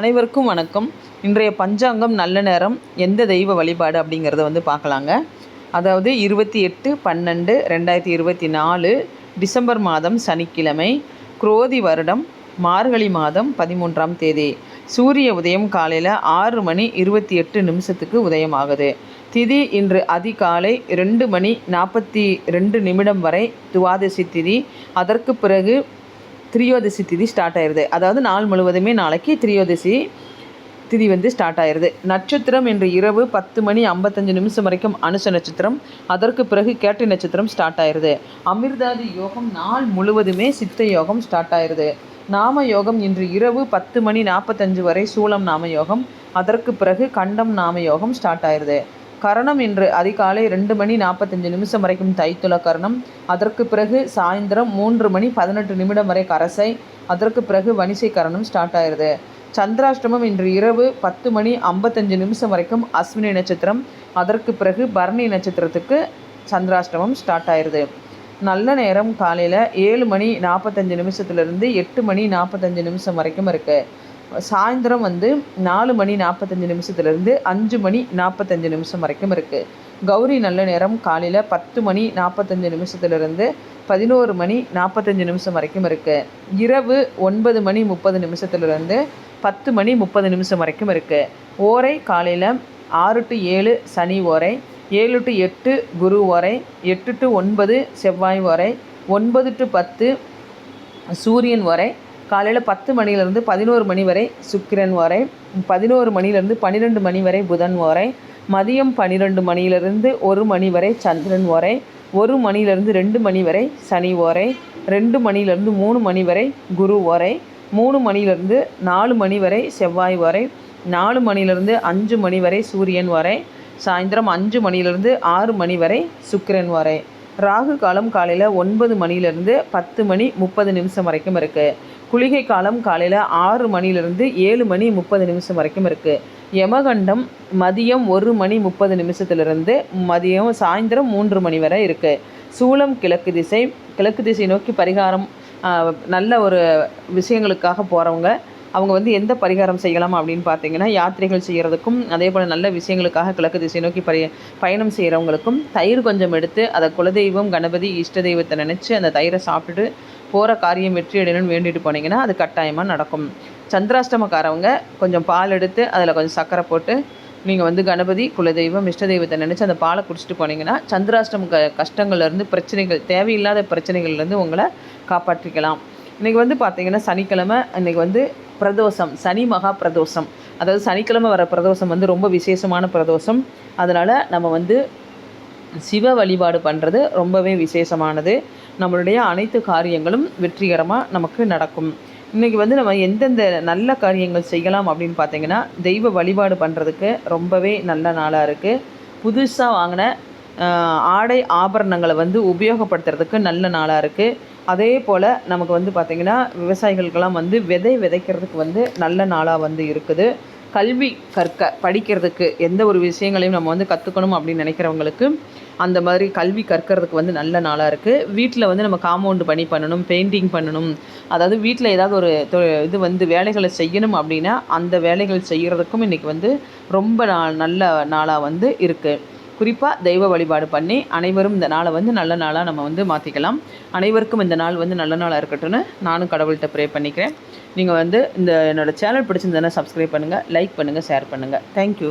அனைவருக்கும் வணக்கம். இன்றைய பஞ்சாங்கம் நல்ல நேரம் எந்த தெய்வ வழிபாடு அப்படிங்கிறத வந்து பார்க்கலாங்க. அதாவது இருபத்தி எட்டு பன்னெண்டு ரெண்டாயிரத்தி இருபத்தி நாலு டிசம்பர் மாதம் சனிக்கிழமை குரோதி வருடம் மார்கழி மாதம் பதிமூன்றாம் தேதி. சூரிய உதயம் காலையில் ஆறு மணி இருபத்தி எட்டு நிமிஷத்துக்கு உதயமாகுது. திதி இன்று அதிகாலை ரெண்டு மணி நாற்பத்தி ரெண்டு நிமிடம் வரை துவாதசி திதி. அதற்கு பிறகு திரியோதசி திதி ஸ்டார்ட் ஆயிடுது அதாவது நாள் முழுவதுமே நாளைக்கு திரியோதசி திதி வந்து ஸ்டார்ட் ஆயிடுது நட்சத்திரம் இன்று இரவு பத்து மணி ஐம்பத்தஞ்சு நிமிஷம் வரைக்கும் அனுச நட்சத்திரம் அதற்கு பிறகு கேட்டை நட்சத்திரம் ஸ்டார்ட் ஆயிடுது அமிர்தாதி யோகம் நாள் முழுவதுமே சித்த யோகம் ஸ்டார்ட் ஆயிடுது நாம யோகம் இன்று இரவு பத்து மணி நாற்பத்தஞ்சு வரை சூலம் நாம யோகம் அதற்கு பிறகு கண்டம் நாம யோகம் ஸ்டார்ட் ஆயிடுது கரணம் இன்று அதிகாலை ரெண்டு மணி நாற்பத்தஞ்சு நிமிஷம் வரைக்கும் தைத்துல கரணம். அதற்கு பிறகு சாயந்தரம் மூன்று மணி பதினெட்டு நிமிடம் வரை கரசை அதற்கு பிறகு வணிசை கரணம் ஸ்டார்ட் ஆயிடுது. சந்திராஷ்டமம் இன்று இரவு பத்து மணி ஐம்பத்தஞ்சு நிமிஷம் வரைக்கும் அஸ்வினி நட்சத்திரம் அதற்கு பிறகு பரணி நட்சத்திரத்துக்கு சந்திராஷ்டமம் ஸ்டார்ட் ஆயிடுது. நல்ல நேரம் காலையில் ஏழு மணி நாற்பத்தஞ்சு நிமிஷத்துலேருந்து எட்டு மணி நாற்பத்தஞ்சு நிமிஷம் வரைக்கும் இருக்குது சாயந்தரம் வந்து நாலு மணி நாற்பத்தஞ்சு நிமிஷத்துலேருந்து அஞ்சு மணி நாற்பத்தஞ்சு நிமிஷம் வரைக்கும் இருக்குது கௌரி நல்ல நேரம். காலையில் பத்து மணி நாற்பத்தஞ்சு நிமிஷத்துலேருந்து பதினோரு மணி நாற்பத்தஞ்சு நிமிஷம் வரைக்கும் இருக்குது இரவு ஒன்பது மணி முப்பது நிமிஷத்துலேருந்து பத்து மணி முப்பது நிமிஷம் வரைக்கும் இருக்குது ஓரை காலையில் ஆறு டு ஏழு சனி ஓரை ஏழு டு எட்டு குரு ஓரை எட்டு டு ஒன்பது செவ்வாய் ஓரை ஒன்பது டு பத்து சூரியன் வரை காலையில் பத்து மணிலேருந்து பதினோரு மணி வரை சுக்கிரன் வரை பதினோரு மணிலேருந்து பன்னிரெண்டு மணி வரை புதன் வரை மதியம் பன்னிரெண்டு மணியிலிருந்து ஒரு மணி வரை சந்திரன் வரை ஒரு மணிலேருந்து ரெண்டு மணி வரை சனி ஓரை ரெண்டு மணிலேருந்து மூணு மணி வரை குரு ஓரை மூணு மணிலேருந்து நாலு மணி வரை செவ்வாய் வரை நாலு மணிலேருந்து அஞ்சு மணி வரை சூரியன் வரை சாயந்தரம் அஞ்சு மணிலேருந்து ஆறு மணி வரை சுக்கிரன் வரை. ராகு காலம் காலையில் ஒன்பது மணிலேருந்து பத்து மணி முப்பது நிமிஷம் வரைக்கும் இருக்குது குளிகை காலம் காலையில் ஆறு மணிலிருந்து ஏழு மணி முப்பது நிமிஷம் வரைக்கும் இருக்குது யமகண்டம் மதியம் ஒரு மணி முப்பது நிமிஷத்துலேருந்து மதியம் சாயந்தரம் மூன்று மணி வரை இருக்குது சூளம் கிழக்கு திசை கிழக்கு திசை நோக்கி பரிகாரம் நல்ல ஒரு விஷயங்களுக்காக போகிறவங்க அவங்க வந்து எந்த பரிகாரம் செய்யலாம் அப்படின்னு பார்த்தீங்கன்னா யாத்திரைகள் செய்கிறதுக்கும் அதே போல் நல்ல விஷயங்களுக்காக கிழக்கு திசை நோக்கி பரி பயணம் செய்கிறவங்களுக்கும் தயிர் கொஞ்சம் எடுத்து அதை குலதெய்வம் கணபதி இஷ்ட தெய்வத்தை நினச்சி அந்த தயிரை சாப்பிட்டுட்டு போகிற காரியம் வெற்றி அடையணும்னு வேண்டிட்டு போனீங்கன்னா அது கட்டாயமாக நடக்கும். சந்திராஷ்டமக்காரவங்க கொஞ்சம் பால் எடுத்து அதில் கொஞ்சம் சர்க்கரை போட்டு நீங்கள் வந்து கணபதி குலதெய்வம் இஷ்ட தெய்வத்தை நினச்சி அந்த பாலை குடிச்சிட்டு போனீங்கன்னா சந்திராஷ்டம க கஷ்டங்கள்லேருந்து பிரச்சனைகள் தேவையில்லாத பிரச்சனைகள்லேருந்து உங்களை காப்பாற்றிக்கலாம். இன்றைக்கி வந்து பார்த்திங்கன்னா சனிக்கிழமை இன்றைக்கி வந்து பிரதோஷம் சனி மகா பிரதோஷம். அதாவது சனிக்கிழமை வர பிரதோஷம் வந்து ரொம்ப விசேஷமான பிரதோஷம். அதனால் நம்ம வந்து சிவ வழிபாடு பண்ணுறது ரொம்பவே விசேஷமானது. நம்மளுடைய அனைத்து காரியங்களும் வெற்றிகரமாக நமக்கு நடக்கும். இன்றைக்கி வந்து நம்ம எந்தெந்த நல்ல காரியங்கள் செய்யலாம் அப்படின்னு பார்த்தீங்கன்னா தெய்வ வழிபாடு பண்ணுறதுக்கு ரொம்பவே நல்ல நாளாக இருக்குது புதுசாக வாங்கின ஆடை ஆபரணங்களை வந்து உபயோகப்படுத்துறதுக்கு நல்ல நாளாக இருக்குது அதே போல் நமக்கு வந்து பார்த்திங்கன்னா விவசாயிகளுக்கெல்லாம் வந்து விதை விதைக்கிறதுக்கு வந்து நல்ல நாளாக வந்து இருக்குது. கல்வி கற்க படிக்கிறதுக்கு எந்த ஒரு விஷயங்களையும் நம்ம வந்து கற்றுக்கணும் அப்படின்னு நினைக்கிறவங்களுக்கு அந்த மாதிரி கல்வி கற்கிறதுக்கு வந்து நல்ல நாளாக இருக்குது வீட்டில் வந்து நம்ம காம்பவுண்டு பணி பண்ணணும் பெயிண்டிங் பண்ணணும். அதாவது வீட்டில் ஏதாவது ஒரு இது வந்து வேலைகளை செய்யணும் அப்படின்னா அந்த வேலைகள் செய்கிறதுக்கும் இன்றைக்கி வந்து ரொம்ப நல்ல நாளாக வந்து இருக்குது குறிப்பாக தெய்வ வழிபாடு பண்ணி அனைவரும் இந்த நாளை வந்து நல்ல நாளாக நம்ம வந்து மாற்றிக்கலாம் அனைவருக்கும் இந்த நாள் வந்து நல்ல நாளாக இருக்கட்டும்னு நானும் கடவுள்கிட்ட ப்ரே பண்ணிக்கிறேன். நீங்கள் வந்து இந்த என்னோடய சேனல் பிடிச்சிருந்தேன்னா சப்ஸ்கிரைப் பண்ணுங்கள் லைக் பண்ணுங்கள் ஷேர் பண்ணுங்கள் தேங்க்யூ